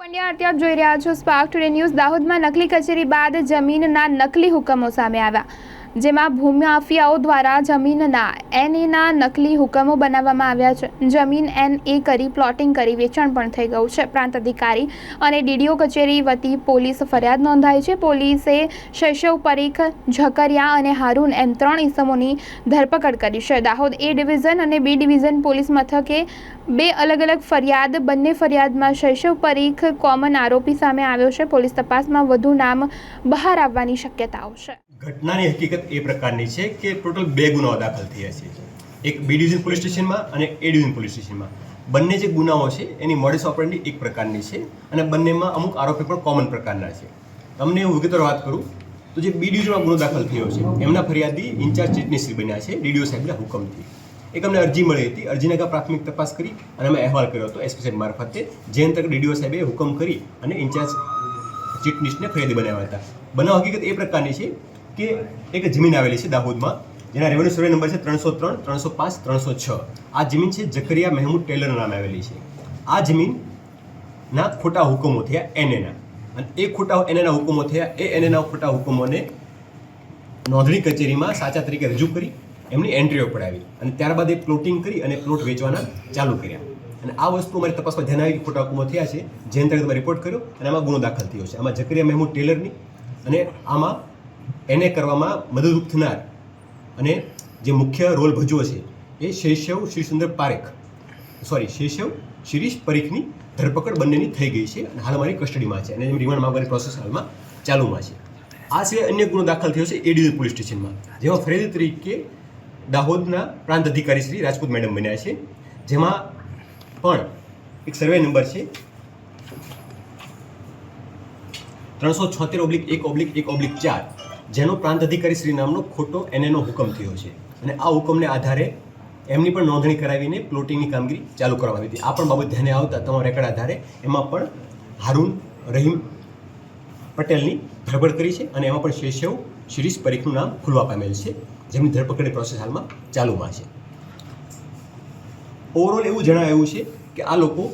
પંડ્યા અત્યારે જોઈ રહ્યા છો સ્પાર્ક ટુડે ન્યૂઝ દાહોદમાં નકલી કચેરી બાદ જમીનના નકલી હુકમો સામે આવ્યા. જેમાં ભૂમાફિયાઓ દ્વારા જમીનના એનએના નકલી હુકમો બનાવવામાં આવ્યા છે. જમીન એન એ કરી પ્લોટિંગ કરી વેચાણ પણ થઈ ગયું છે. પ્રાંત અધિકારી અને ડીડીઓ કચેરી વતી પોલીસ ફરિયાદ નોંધાઈ છે. પોલીસે શૈશવ પરીખ, ઝકરિયા અને હારૂન એમ ત્રણ ઇસમોની ધરપકડ કરી છે. દાહોદ એ ડિવિઝન અને બી ડિવિઝન પોલીસ મથકે બે અલગ અલગ ફરિયાદ, બંને ફરિયાદમાં શૈશવ પરીખ કોમન આરોપી સામે આવ્યો છે. પોલીસ તપાસમાં વધુ નામ બહાર આવવાની શક્યતાઓ છે. ઘટનાની હકીકત એ પ્રકારની છે કે ટોટલ બે ગુનાઓ દાખલ થયા છે. એક બી ડિવિઝન પોલીસ સ્ટેશનમાં અને એ ડિવિઝન પોલીસ સ્ટેશનમાં. બંને જે ગુનાઓ છે, એની મોડેસ ઓપરેન્ડી એક પ્રકારની છે અને બંનેમાં અમુક આરોપી પણ કોમન પ્રકારના છે. તમને હું વિગતવાર વાત કરું, તો જે બી ડિવિઝનમાં ગુનો દાખલ થયો છે, એમના ફરિયાદી ઇન્ચાર્જ ચીટનીશ્રી બન્યા છે, ડીડીઓ સાહેબના હુકમથી. એક અમને અરજી મળી હતી, અરજીના કા પ્રાથમિક તપાસ કરી અને અમે અહેવાલ કર્યો હતો એસપી સાહેબ મારફતે, જે અંતર્ગત ડીડીઓ સાહેબે હુકમ કરી અને ઇન્ચાર્જ ચીટનીશને ફરિયાદી બનાવ્યા હતા. બનાવ હકીકત એ પ્રકારની છે કે એક જમીન આવેલી છે દાહોદમાં. જેના રેવન્યુ સર્વે નંબર છે ત્રણસો ત્રણ, ત્રણસો પાંચ, ત્રણસો છ. આ જમીન છે જકરિયા મહેમૂદ ટેલરના નામે આવેલી છે. આ જમીનના ખોટા હુકમો થયા એનએના. અને એ ખોટા એનએના હુકમો થયા એ એનએના ખોટા હુકમોને નોંધણી કચેરીમાં સાચા તરીકે રજૂ કરી, એમની એન્ટ્રીઓ પડાવી અને ત્યારબાદ એ પ્લોટિંગ કરી અને પ્લોટ વેચવાના ચાલુ કર્યા. અને આ વસ્તુ અમારી તપાસમાં ધ્યાન આવી ખોટા હુકમો થયા છે. જે અંતર્ગત રિપોર્ટ કર્યો અને આમાં ગુનો દાખલ થયો છે. આમાં જકરિયા મહેમૂદ ટેલરની અને આમાં એને કરવામાં મદદરૂપ થનાર અને જે મુખ્ય રોલ ભજવો છે, એ શૈશવ શ્રીસુંદર પારેખ સોરી શૈશવ શિરીષ પરીખની ધરપકડ બંનેની થઈ ગઈ છે અને હાલ મારી કસ્ટડીમાં છે અને એની રિમાન્ડ માંગવાની પ્રોસેસ હાલમાં ચાલુમાં છે. આ સિવાય અન્ય ગુનો દાખલ થયો છે એ પોલીસ સ્ટેશનમાં, જેમાં ફરિયાદી તરીકે દાહોદના પ્રાંત અધિકારી શ્રી રાજપૂત મેડમ બન્યા છે, જેમાં પણ એક સર્વે નંબર છે, ત્રણસો છોતેર ઓબ્લિક એક ઓબ્લિક એક ઓબ્લિક ચાર જેનો પ્રાંત અધિકારી શ્રી નામનો ખોટો એનએનો હુકમ થયો છે. અને આ હુકમને આધારે એમની પણ નોંધણી કરાવીને પ્લોટિંગની કામગીરી ચાલુ કરવામાં આવી હતી. આ પણ બાબત ધ્યાને આવતા તમારા રેકર્ડ આધારે એમાં પણ હારૂન રહીમ પટેલની ધરપકડ કરી છે અને એમાં પણ શેષવ શિરીષ પરીખનું નામ ખુલવા પામેલ છે, જેમની ધરપકડની પ્રોસેસ હાલમાં ચાલુમાં છે. ઓવરઓલ એવું જણાવ્યું છે કે આ લોકો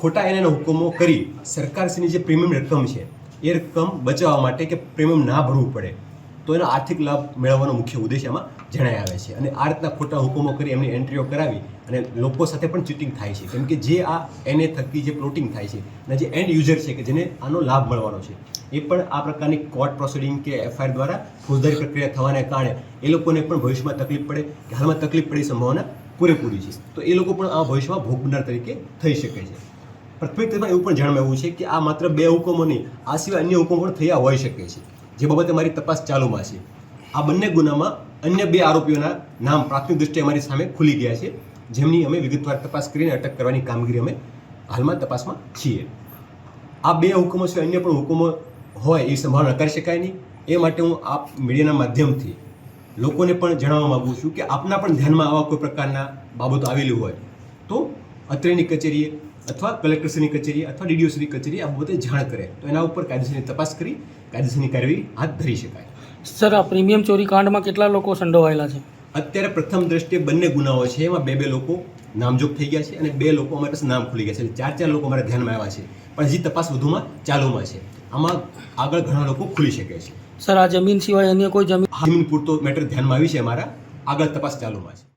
ખોટા એના હુકમો કરી સરકારશ્રીની જે પ્રીમિયમ રકમ છે એ રકમ બચાવવા માટે કે પ્રીમિયમ ના ભરવું પડે, તો એનો આર્થિક લાભ મેળવવાનો મુખ્ય ઉદ્દેશ એમાં જણાય આવે છે. અને આ રીતના ખોટા હુકમો કરી એમની એન્ટ્રીઓ કરાવી અને લોકો સાથે પણ ચીટિંગ થાય છે. કેમ કે જે આ એને થકી જે પ્લોટિંગ થાય છે, અને જે એન્ડ યુઝર છે કે જેને આનો લાભ મળવાનો છે, એ પણ આ પ્રકારની કોર્ટ પ્રોસિડિંગ કે એફઆઈઆર દ્વારા ફોજદારી પ્રક્રિયા થવાને કારણે એ લોકોને પણ ભવિષ્યમાં તકલીફ પડે કે હાલમાં તકલીફ પડી સંભાવના પૂરેપૂરી છે. તો એ લોકો પણ આ ભવિષ્યમાં ભોગ બનનાર તરીકે થઈ શકે છે. પ્રાથમિક એવું પણ જાણવા આવ્યું છે કે આ માત્ર બે હુકમો નહીં, આ સિવાય અન્ય હુકમો પણ થયા હોઈ શકે છે, જે બાબતે મારી તપાસ ચાલુમાં છે. આ બંને ગુનામાં અન્ય બે આરોપીઓના નામ પ્રાથમિક દૃષ્ટિએ અમારી સામે ખુલી ગયા છે, જેમની અમે વિગતવાર તપાસ કરીને અટક કરવાની કામગીરી અમે હાલમાં તપાસમાં છીએ. આ બે હુકમો સિવાય અન્ય પણ હુકમો હોય એ સંભાવના કરી શકાય નહીં. એ માટે હું આપ મીડિયાના માધ્યમથી લોકોને પણ જણાવવા માગું છું કે આપના પણ ધ્યાનમાં આવા કોઈ પ્રકારના બાબતો આવેલી હોય તો અત્રેની કચેરીએ અથવા કલેક્ટરશ્રીની કચેરી અથવા ડીડીઓશ્રી કચેરી આ બાબતે જાણ કરે. તો એના ઉપર કાયદેસરની તપાસ કરી કાયદેસરની કાર્યવાહી હાથ ધરી શકાય. સર આ પ્રીમિયમ ચોરી કાંડમાં કેટલા લોકો સંડોવાયેલા છે? અત્યારે પ્રથમ દ્રષ્ટિએ બંને ગુનાઓ છે એમાં બે બે લોકો નામજોગ થઈ ગયા છે અને બે લોકો અમારે પાસે નામ ખુલી ગયા છે. ચાર ચાર લોકો અમારા ધ્યાનમાં આવ્યા છે. પણ હજી તપાસ વધુમાં ચાલુમાં છે. આમાં આગળ ઘણા લોકો ખુલી શકે છે. સર આ જમીન સિવાય અન્ય કોઈ જમીન જમીન પૂરતો મેટર ધ્યાનમાં આવી છે અમારા. આગળ તપાસ ચાલુમાં છે.